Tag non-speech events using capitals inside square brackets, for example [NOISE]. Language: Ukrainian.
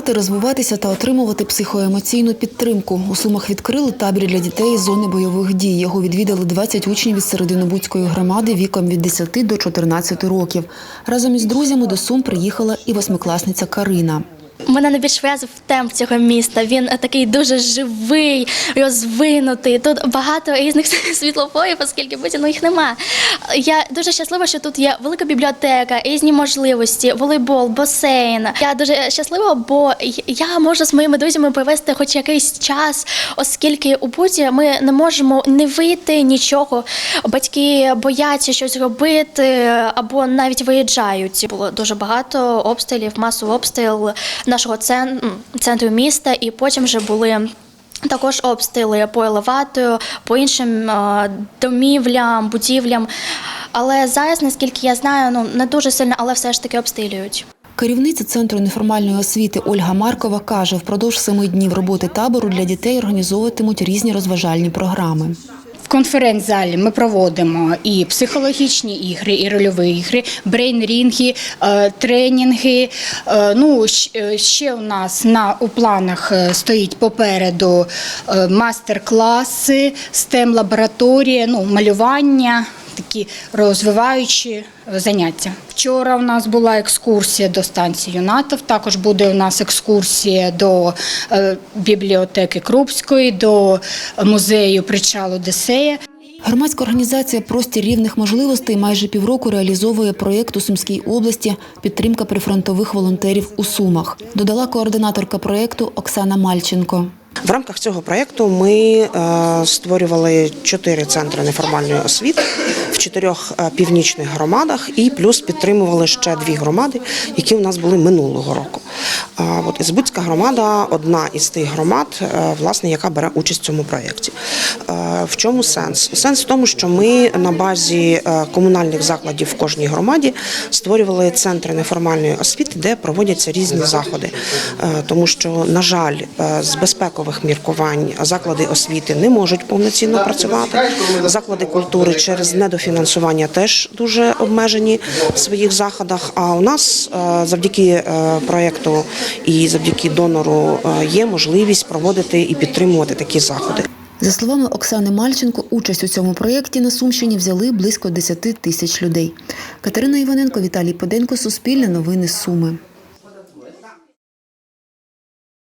гуляти, розвиватися та отримувати психоемоційну підтримку. У Сумах відкрили табір для дітей з зони бойових дій. Його відвідали 20 учнів із Серединобудської громади віком від 10 до 14 років. Разом із друзями до Сум приїхала і восьмикласниця Карина. Мене найбільш вразив темп цього міста. Він такий дуже живий, розвинутий. Тут багато різних [LAUGHS] світлофорів, оскільки потім їх нема. Я дуже щаслива, що тут є велика бібліотека, різні можливості, волейбол, басейн. Я дуже щаслива, бо я можу з моїми друзями провести хоч якийсь час, оскільки у буті ми не можемо не вийти нічого. Батьки бояться щось робити або навіть виїжджають. Було дуже багато обстрілів, масовий обстріл нашого цен- центру міста, і потім вже були. Також обстріли по елеватору, по іншим домівлям, будівлям. Але зараз, наскільки я знаю, ну не дуже сильно, але все ж таки обстрілюють. Керівниця центру неформальної освіти Ольга Маркова каже, впродовж семи днів роботи табору для дітей організовуватимуть різні розважальні програми. Конференц-залі ми проводимо і психологічні ігри, і рольові ігри, брейн-рінги, е, тренінги. Е, Ну, е, ще у нас на у планах стоїть попереду мастер-класи, stem лабораторія ну, малювання. Такі розвиваючі заняття. Вчора у нас була екскурсія до станції юнатів. Також буде у нас екскурсія до е, бібліотеки Крупської, до музею причалу Десея. Громадська організація Простір рівних можливостей майже півроку реалізовує проєкт у Сумській області підтримка прифронтових волонтерів у Сумах. Додала координаторка проєкту Оксана Мальченко. В рамках цього проєкту ми е, створювали чотири центри неформальної освіти в чотирьох е, північних громадах і плюс підтримували ще дві громади, які у нас були минулого року. От Ізбутська громада одна із тих громад, е, власне, яка бере участь в цьому проєкті. Е, В чому сенс? Сенс в тому, що ми на базі е, комунальних закладів в кожній громаді створювали центри неформальної освіти, де проводяться різні заходи. Тому що, на жаль, з безпекових міркувань заклади освіти не можуть повноцінно працювати. Заклади культури через недофінансування теж дуже обмежені в своїх заходах. А у нас завдяки проєкту і завдяки донору е, є можливість проводити і підтримувати такі заходи. За словами Оксани Мальченко, участь у цьому проєкті на Сумщині взяли близько 10 тисяч людей. Катерина Іваненко, Віталій Поденко, Суспільне новини Суми.